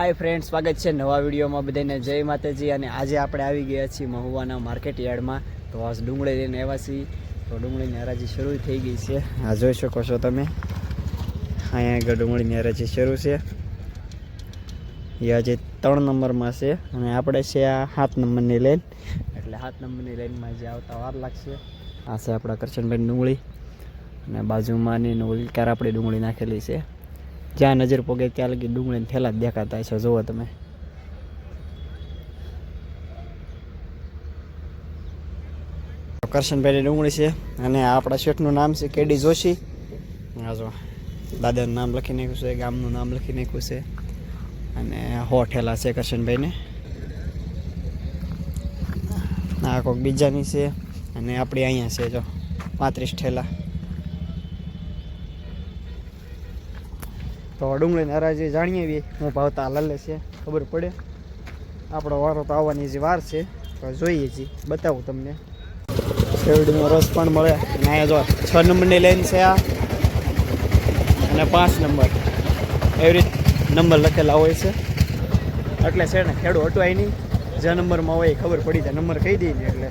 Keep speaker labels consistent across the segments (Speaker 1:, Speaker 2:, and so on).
Speaker 1: હાય friend સ્વાગત છે નવા વિડીયોમાં બધાને જય માતાજી અને આજે આપણે આવી ગયા છીએ મહુવાના માર્કેટ યાર્ડમાં. તો આ ડુંગળી લઈને આવ્યા છીએ. તો ડુંગળીની હરાજી શરૂ થઈ ગઈ છે. આ જોઈ શકો છો તમે. અહીંયા આગળ ડુંગળીની હરાજી શરૂ છે. એ આજે ત્રણ નંબરમાં છે અને આપણે છે આ સાત નંબરની લાઈન એટલે સાત નંબરની લાઈનમાં જે આવતા વાર લાગશે. આ છે આપણા કરશનભાઈ ડુંગળી. અને બાજુમાંની ઓલકાર ઓલી કારાપડી ડુંગળી નાખેલી છે. જ્યાં નજર પોગે ત્યાં લગી ડુંગળીને થેલા જ દેખાતા છે જુઓ તમે. કરશનભાઈની ડુંગળી છે અને આપણા શેઠનું નામ છે કેડી જોશી. આ જો, દાદાનું નામ લખી નાખ્યું છે, ગામનું નામ લખી નાખ્યું છે. અને હો ઠેલા છે કરશનભાઈને. આ કોઈક બીજાની છે અને આપણી અહીંયા છે જો, પાંત્રીસ ઠેલા. તો ડુંગળીને હરાજી જાણીએ હું ભાવતા લલે છે, ખબર પડે. આપણો વારો તો આવવાની જે વાર છે, તો જોઈએ છીએ બતાવું તમને. શેરડીનો રસ પણ મળે. અને અહીંયા જો છ નંબરની લાઈન છે આ. અને પાંચ નંબર. એવી રીતે નંબર લખેલા હોય છે. એટલે છે ને ખેડૂ અટવાય નહીં જે નંબરમાં હોય એ ખબર પડી જાય. નંબર કહી દઈએ એટલે.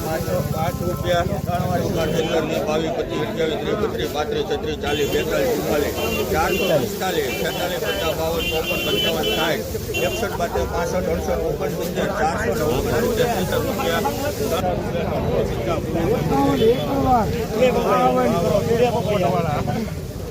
Speaker 2: પાંચ રૂપિયા બાવીસ પચીસ અઠ્યાવીસ ત્રીસ બત્રીસ પાંત્રીસ છત્રીસ ચાલીસ બેતાલીસ ચુમ્માલીસ ચારસો પિસ્તાલીસ છેતાલીસ પચાસ બાવન ચોપન પંચાવન સાઠ એકસઠ બાતેર પાસઠ અડસઠ ઓગણસિત્તેર ચારસો ઓગણસિત્તેર રૂપિયા.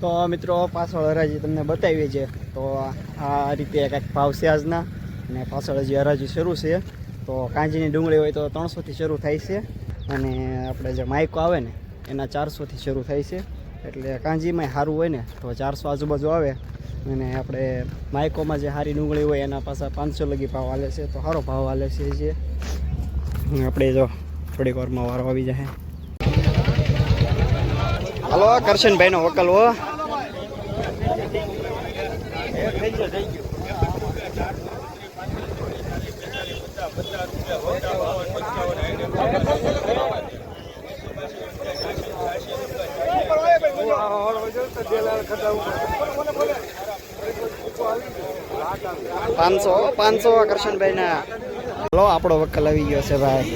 Speaker 1: તો મિત્રો, પાછળ હરાજી તમને બતાવી છે તો આ રીતે કંઈક ભાવ છે આજના અને પાછળ હજી હરાજી શરૂ છે. તો કાંજીની ડુંગળી હોય તો ત્રણસોથી શરૂ થાય છે અને આપણે જે માઇકો આવે ને, એના ચારસોથી શરૂ થાય છે. એટલે કાંજીમાં સારું હોય ને, તો ચારસો આજુબાજુ આવે. અને આપણે માઇકોમાં જે સારી ડુંગળી હોય, એના પાછા પાંચસો લગી ભાવ હાલે છે, તો સારો ભાવ હાલે છે જે. આપણે જો થોડીક વારમાં વારો આવી જાય. હલો, કરશનભાઈનો વકલ હો. પાંચસો પાંચસો કરશનભાઈ ના લો આપણો વકલ આવી ગયો છે ભાઈ.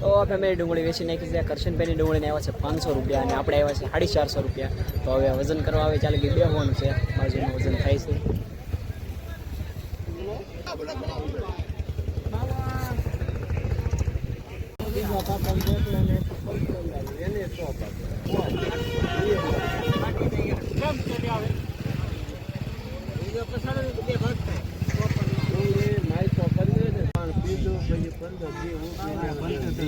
Speaker 1: તો ફેમિલી ડુંગળી વેચી નાખી છે. કરશનભાઈની ડુંગળીને આવ્યા છે પાંચસો રૂપિયા અને આપણે આવ્યા છે સાડી ચારસો રૂપિયા. તો હવે વજન કરવા આવે ચાલે કે બે હોવાનું છે. બાજુનું વજન થાય છે. તો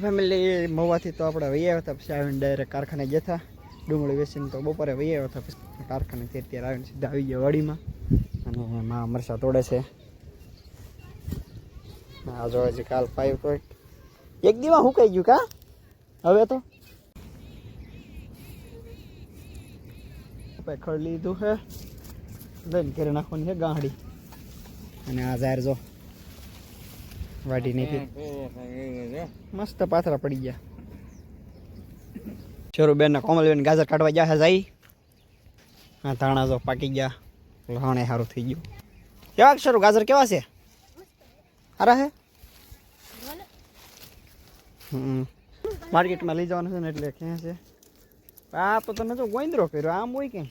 Speaker 1: ફેમિલી મહુવાથી તો આપણે વહી આવ્યા હતા, પછી આવીને ડાયરેક્ટ કારખાને હતા. ડુંગળી વેચીને તો બપોરે વહી આવ્યા હતા, પછી કારખાનેથી અત્યારે આવીને સીધા આવી ગયા વાડીમાં. અને માં મરસા તોડે છે. આ જોવા હજી કાલ તોડ એક દીમાં હું કહી ગયું કા? હવે તો? આપણે ખડ લીધું છે લઈને ઘરે નાખવાની છે ગાંડી અને આ ઝાર જો વાટી નીકળી મસ્ત પાથરા પડી ગયા ચોરું બેન કોમલબેન ગાજર કાઢવા ગયા છે જાઈ હા ધાણા જો પાકી ગયા લહાણે સારું થઈ ગયું કેવા શરૂ ગાજર કેવા છે સારા છે હમ માર્કેટમાં લઈ જવાનું છે ને એટલે ક્યાં છે આ તો તમે જો ગોંદરો કર્યો આમ હોય કે?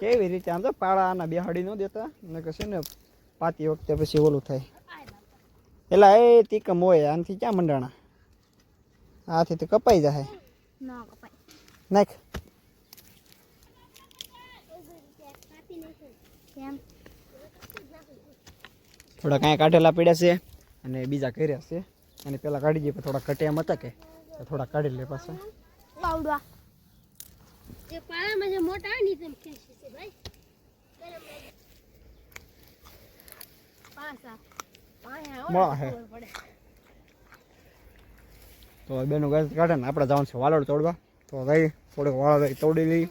Speaker 1: કેવી રીતે આમ તો પાળા આના બેહાડી ન દેતા? ને કશે છે ને પાતી વખતે પછી ઓલું થાય. એલા એ તીકમ હોય આનાથી ક્યાં મંડાણા? આથી તો કપાઈ જાય નાખ. થોડા કાંઈ કાઢેલા પડ્યા છે અને બીજા કર્યા છે. અને પેલા કાઢી દઈએ થોડા કટે એમ હતા કે થોડા કાઢી લે પાછા.
Speaker 3: એ પાણામાં જે મોટા ને તમે ખેંચી છે ભાઈ. પાસા.
Speaker 1: હે.
Speaker 3: ખબર પડે.
Speaker 1: તો બેનું ગાજ કાઢે ને આપણે જવાનું છે વાલોડ તોડવા. તો ગઈ થોડોક વાળો તોડી લઈ.